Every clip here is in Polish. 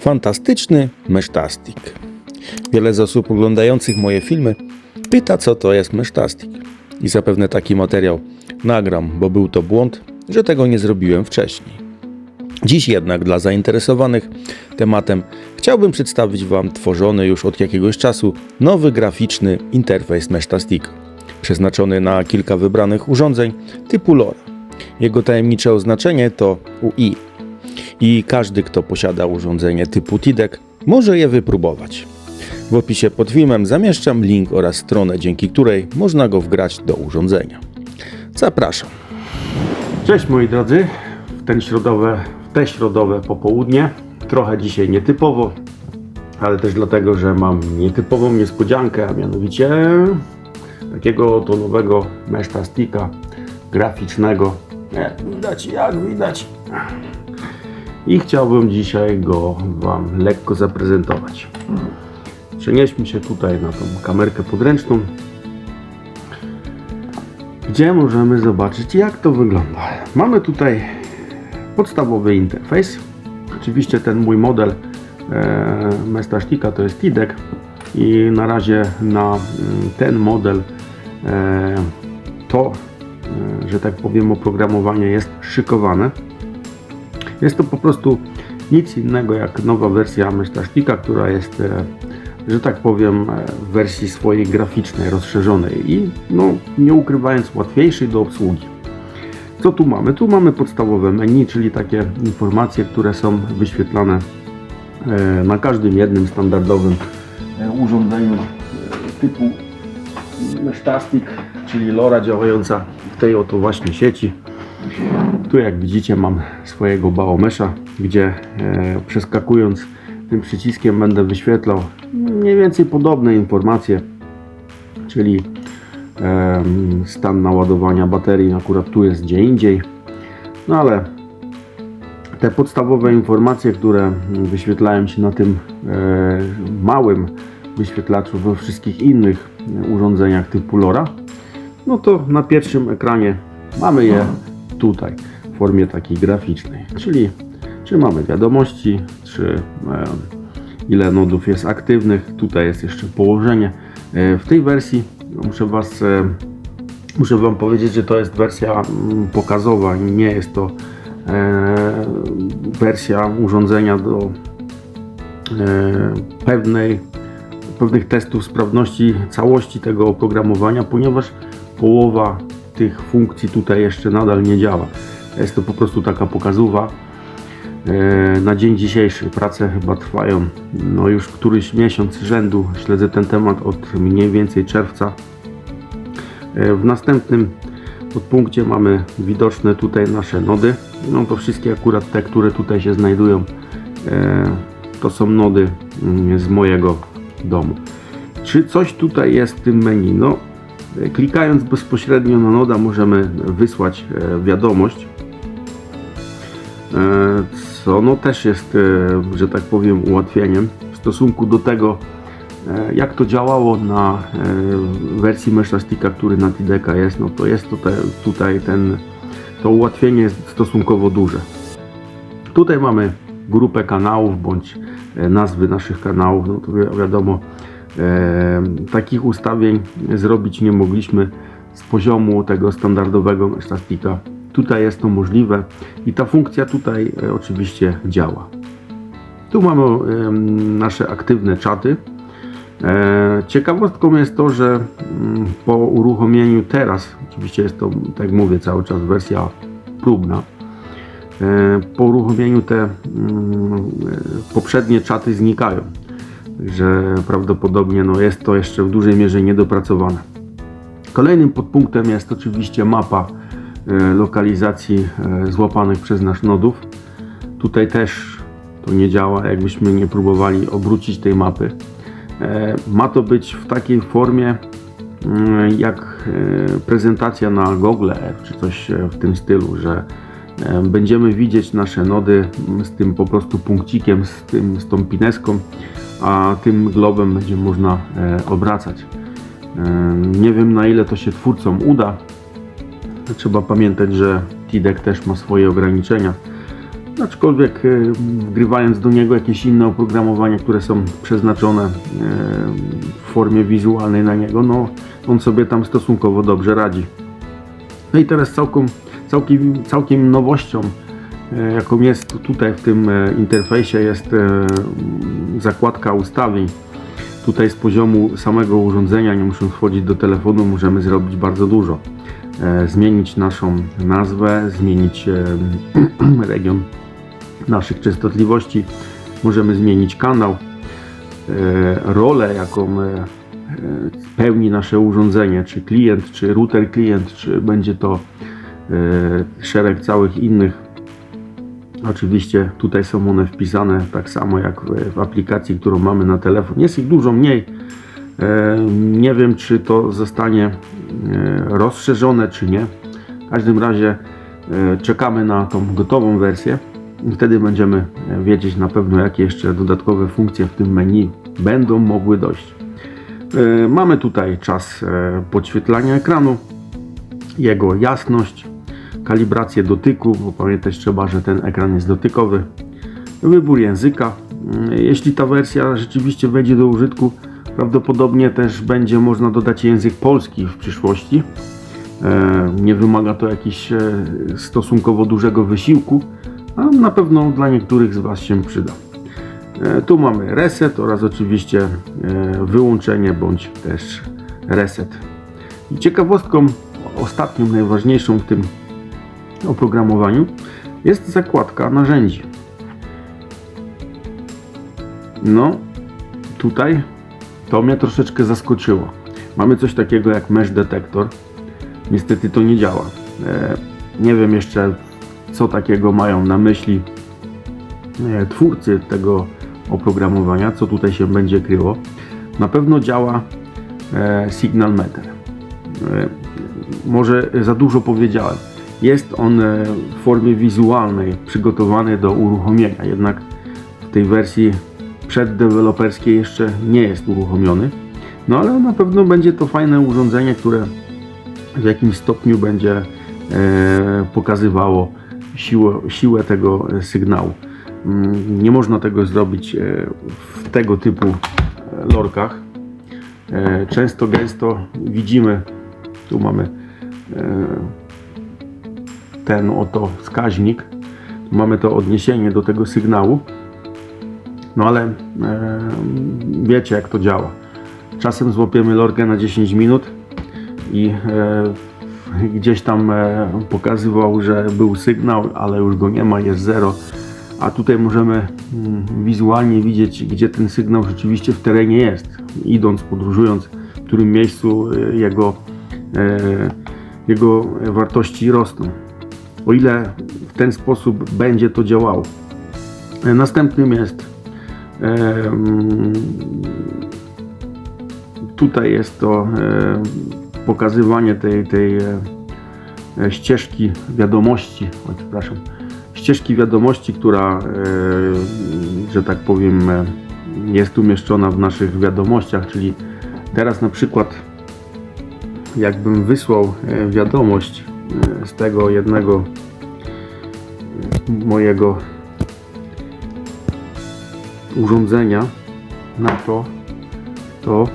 Fantastyczny mesztastik. Wiele z osób oglądających moje filmy pyta, co to jest mesztastik. I zapewne taki materiał nagram, bo był to błąd, że tego nie zrobiłem wcześniej. Dziś jednak dla zainteresowanych tematem chciałbym przedstawić Wam tworzony już od jakiegoś czasu nowy graficzny interfejs Meshtastika, przeznaczony na kilka wybranych urządzeń typu LoRa. Jego tajemnicze oznaczenie to UI i każdy, kto posiada urządzenie typu TIDEK, może je wypróbować. W opisie pod filmem zamieszczam link oraz stronę, dzięki której można go wgrać do urządzenia. Zapraszam. Cześć moi drodzy, w, ten środowe, w te środowe popołudnie. Trochę dzisiaj nietypowo, ale też dlatego, że mam nietypową niespodziankę, a mianowicie takiego oto nowego mesztastika graficznego. Jak widać, jak widać. I chciałbym dzisiaj go Wam lekko zaprezentować. Przenieśmy się tutaj na tą kamerkę podręczną, gdzie możemy zobaczyć jak to wygląda. Mamy tutaj podstawowy interfejs. Oczywiście ten mój model e, Mestasztika to jest TIDEK i na razie na mm, ten model e, to, e, że tak powiem, oprogramowanie jest szykowane. Jest to po prostu nic innego jak nowa wersja Mestasztika, która jest e, że tak powiem, w wersji swojej graficznej, rozszerzonej i no, nie ukrywając łatwiejszej do obsługi. Co tu mamy? Tu mamy podstawowe menu, czyli takie informacje, które są wyświetlane e, na każdym jednym standardowym e, urządzeniu e, typu Meshtastic, czyli LoRa działająca w tej oto właśnie sieci. Tu jak widzicie mam swojego Baomesha, gdzie przeskakując tym przyciskiem będę wyświetlał mniej więcej podobne informacje, czyli em, stan naładowania baterii akurat tu jest gdzie indziej, no ale te podstawowe informacje, które wyświetlają się na tym e, małym wyświetlaczu we wszystkich innych urządzeniach typu LoRa, no to na pierwszym ekranie mamy je tutaj w formie takiej graficznej, czyli czy mamy wiadomości, czy e, ile nodów jest aktywnych. Tutaj jest jeszcze położenie. E, w tej wersji muszę Was e, muszę Wam powiedzieć, że to jest wersja mm, pokazowa nie jest to wersja urządzenia do pewnej, pewnych testów sprawności całości tego oprogramowania, ponieważ połowa tych funkcji tutaj jeszcze nadal nie działa. Jest to po prostu taka pokazowa E, na dzień dzisiejszy. Prace chyba trwają no już któryś miesiąc rzędu. Śledzę ten temat od mniej więcej czerwca. E, w następnym podpunkcie mamy widoczne tutaj nasze nody. No to wszystkie akurat te, które tutaj się znajdują, e, to są nody mm, z mojego domu. Czy coś tutaj jest w tym menu? No, klikając bezpośrednio na noda możemy wysłać wiadomość co no też jest, e, że tak powiem, ułatwieniem w stosunku do tego, e, jak to działało na e, wersji Meshastika, który na Tideka jest, no to jest tutaj ten, to ułatwienie jest stosunkowo duże. Tutaj mamy grupę kanałów bądź nazwy naszych kanałów, no to wi wiadomo, e, takich ustawień zrobić nie mogliśmy z poziomu tego standardowego Meshastika Tutaj jest to możliwe i ta funkcja tutaj e, oczywiście działa. Tu mamy nasze aktywne czaty. E, ciekawostką jest to, że mm, po uruchomieniu teraz, oczywiście jest to, tak jak mówię, cały czas wersja próbna, e, po uruchomieniu te mm, poprzednie czaty znikają, że prawdopodobnie no, jest to jeszcze w dużej mierze niedopracowane. Kolejnym podpunktem jest oczywiście mapa E, lokalizacji e, złapanych przez nasz nodów. Tutaj też to nie działa, jakbyśmy nie próbowali obrócić tej mapy. E, ma to być w takiej formie mm, jak prezentacja na Google czy coś w tym stylu, że będziemy widzieć nasze nody z tym po prostu punkcikiem, z, tym, z tą pineską, a tym globem będzie można obracać. Nie wiem na ile to się twórcom uda, Trzeba pamiętać, że TIDEK też ma swoje ograniczenia. aczkolwiek e, wgrywając do niego jakieś inne oprogramowania, które są przeznaczone e, w formie wizualnej na niego, no on sobie tam stosunkowo dobrze radzi. No i teraz całkiem, całkiem, całkiem nowością, e, jaką jest tutaj w tym e, interfejsie, jest e, zakładka ustawień. Tutaj z poziomu samego urządzenia, nie musząc wchodzić do telefonu, możemy zrobić bardzo dużo. Zmienić naszą nazwę, zmienić region naszych częstotliwości, możemy zmienić kanał, rolę, jaką pełni nasze urządzenie, czy klient, czy router klient, czy będzie to szereg całych innych. Oczywiście tutaj są one wpisane tak samo jak w, aplikacji, którą mamy na telefon. Jest ich dużo mniej. E, Nie wiem, czy to zostanie e, rozszerzone, czy nie. W każdym razie e, czekamy na tą gotową wersję. Wtedy będziemy e, wiedzieć na pewno, jakie jeszcze dodatkowe funkcje w tym menu będą mogły dojść. E, Mamy tutaj czas e, podświetlania ekranu, jego jasność, kalibrację dotyku, bo pamiętać trzeba, że ten ekran jest dotykowy, wybór języka. Mm, Jeśli ta wersja rzeczywiście wejdzie do użytku, prawdopodobnie też będzie można dodać język polski w przyszłości. E, Nie wymaga to jakiś e, stosunkowo dużego wysiłku, a na pewno dla niektórych z Was się przyda. E, Tu mamy reset oraz oczywiście wyłączenie bądź też reset. I ciekawostką ostatnią, najważniejszą w tym oprogramowaniu jest zakładka narzędzi. No, tutaj to mnie troszeczkę zaskoczyło. Mamy coś takiego jak mesh detektor. Niestety to nie działa. E, nie wiem jeszcze, co takiego mają na myśli e, twórcy tego oprogramowania, co tutaj się będzie kryło. Na pewno działa e, Signal Meter. Może za dużo powiedziałem. Jest on e, w formie wizualnej przygotowany do uruchomienia, jednak w tej wersji przeddeweloperskiej jeszcze nie jest uruchomiony. No ale na pewno będzie to fajne urządzenie, które w jakimś stopniu będzie e, pokazywało siłę, siłę tego e, sygnału. Mm, Nie można tego zrobić e, w tego typu lorkach. Często, gęsto widzimy, tu mamy ten oto wskaźnik, mamy to odniesienie do tego sygnału. No ale e, wiecie jak to działa. Czasem złapiemy lorkę na 10 minut i e, gdzieś tam e, pokazywał, że był sygnał, ale już go nie ma, jest zero. A tutaj możemy mm, wizualnie widzieć, gdzie ten sygnał rzeczywiście w terenie jest. Idąc, podróżując, w którym miejscu e, jego, e, jego wartości rosną. O ile w ten sposób będzie to działało. E, Następnym jest Tutaj jest to pokazywanie tej, tej e, ścieżki wiadomości, oj, przepraszam, ścieżki wiadomości, która, e, że tak powiem, jest umieszczona w naszych wiadomościach, czyli teraz na przykład jakbym wysłał wiadomość z tego jednego mojego urządzenia na to, to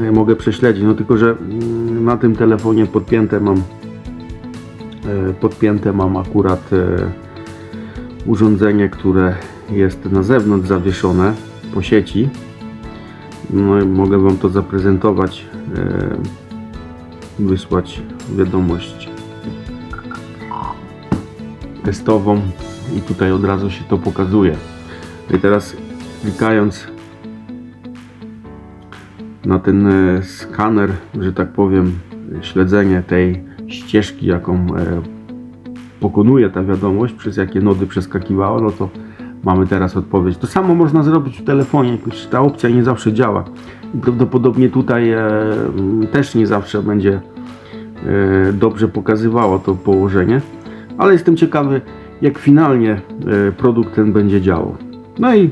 e, mogę prześledzić. No tylko, że mm, na tym telefonie podpięte mam e, podpięte mam akurat e, urządzenie, które jest na zewnątrz zawieszone po sieci. No mogę Wam to zaprezentować, e, wysłać wiadomość testową i tutaj od razu się to pokazuje. I teraz klikając na ten e, skaner, że tak powiem, śledzenie tej ścieżki, jaką e, pokonuje ta wiadomość, przez jakie nody przeskakiwała, no to mamy teraz odpowiedź. To samo można zrobić w telefonie, ta opcja nie zawsze działa. Prawdopodobnie tutaj e, też nie zawsze będzie dobrze pokazywało to położenie, ale jestem ciekawy, jak finalnie e, produkt ten będzie działał. No i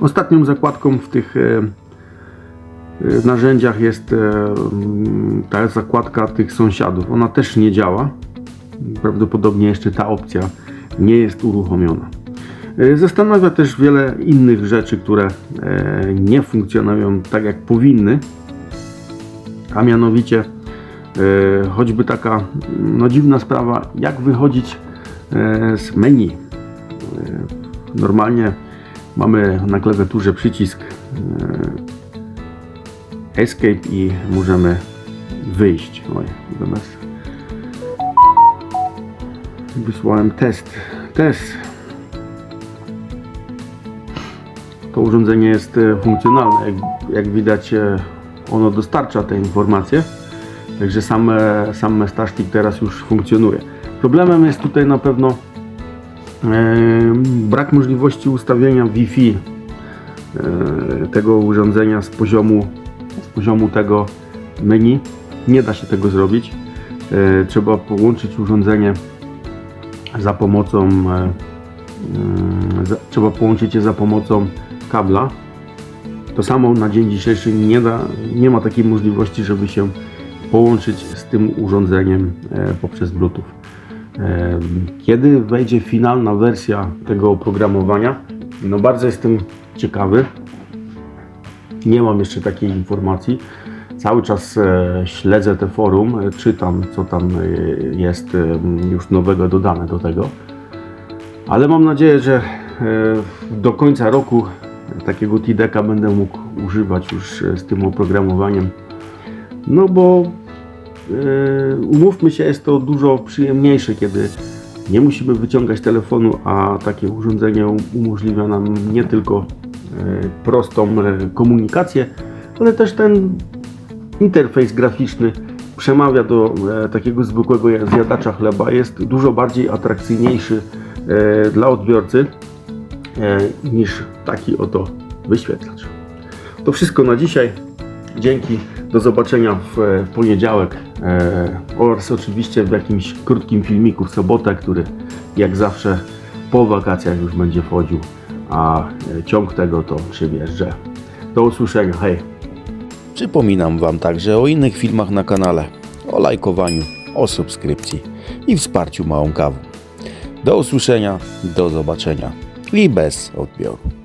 ostatnią zakładką w tych e, e, narzędziach jest mm, ta zakładka tych sąsiadów. Ona też nie działa. Prawdopodobnie jeszcze ta opcja nie jest uruchomiona. Zastanawia też wiele innych rzeczy, które nie funkcjonują tak jak powinny, a mianowicie choćby taka no, dziwna sprawa, jak wychodzić e, z menu. E, Normalnie mamy na klawiaturze przycisk e, Escape i możemy wyjść. Oj, zamiast wysłałem test. Test. To urządzenie jest e, funkcjonalne. Jak, jak widać, e, ono dostarcza te informacje. Także sam, e, sam Mestasztik teraz już funkcjonuje. Problemem jest tutaj na pewno e, brak możliwości ustawienia Wi-Fi e, tego urządzenia z poziomu, z poziomu tego menu. Nie da się tego zrobić. E, trzeba połączyć urządzenie za pomocą e, mm, za, trzeba połączyć je za pomocą kabla. To samo na dzień dzisiejszy nie, da, nie ma takiej możliwości, żeby się połączyć z tym urządzeniem e, poprzez Bluetooth. E, Kiedy wejdzie finalna wersja tego oprogramowania? No bardzo jestem ciekawy. Nie mam jeszcze takiej informacji. Cały czas e, śledzę te forum, czytam co tam jest już nowego dodane do tego. Ale mam nadzieję, że do końca roku takiego TDK będę mógł używać już z tym oprogramowaniem. No bo e, umówmy się, jest to dużo przyjemniejsze, kiedy nie musimy wyciągać telefonu, a takie urządzenie um- umożliwia nam nie tylko e, prostą e, komunikację, ale też ten interfejs graficzny przemawia do e, takiego zwykłego zjadacza chleba, jest dużo bardziej atrakcyjniejszy e, dla odbiorcy e, niż taki oto wyświetlacz. To wszystko na dzisiaj. Dzięki. Do zobaczenia w, poniedziałek e, oraz oczywiście w jakimś krótkim filmiku w sobotę, który jak zawsze po wakacjach już będzie wchodził, a e, ciąg tego to przywieżdżę. Do usłyszenia. Hej! Przypominam Wam także o innych filmach na kanale, o lajkowaniu, o subskrypcji i wsparciu małą kawą. Do usłyszenia, do zobaczenia i bez odbioru.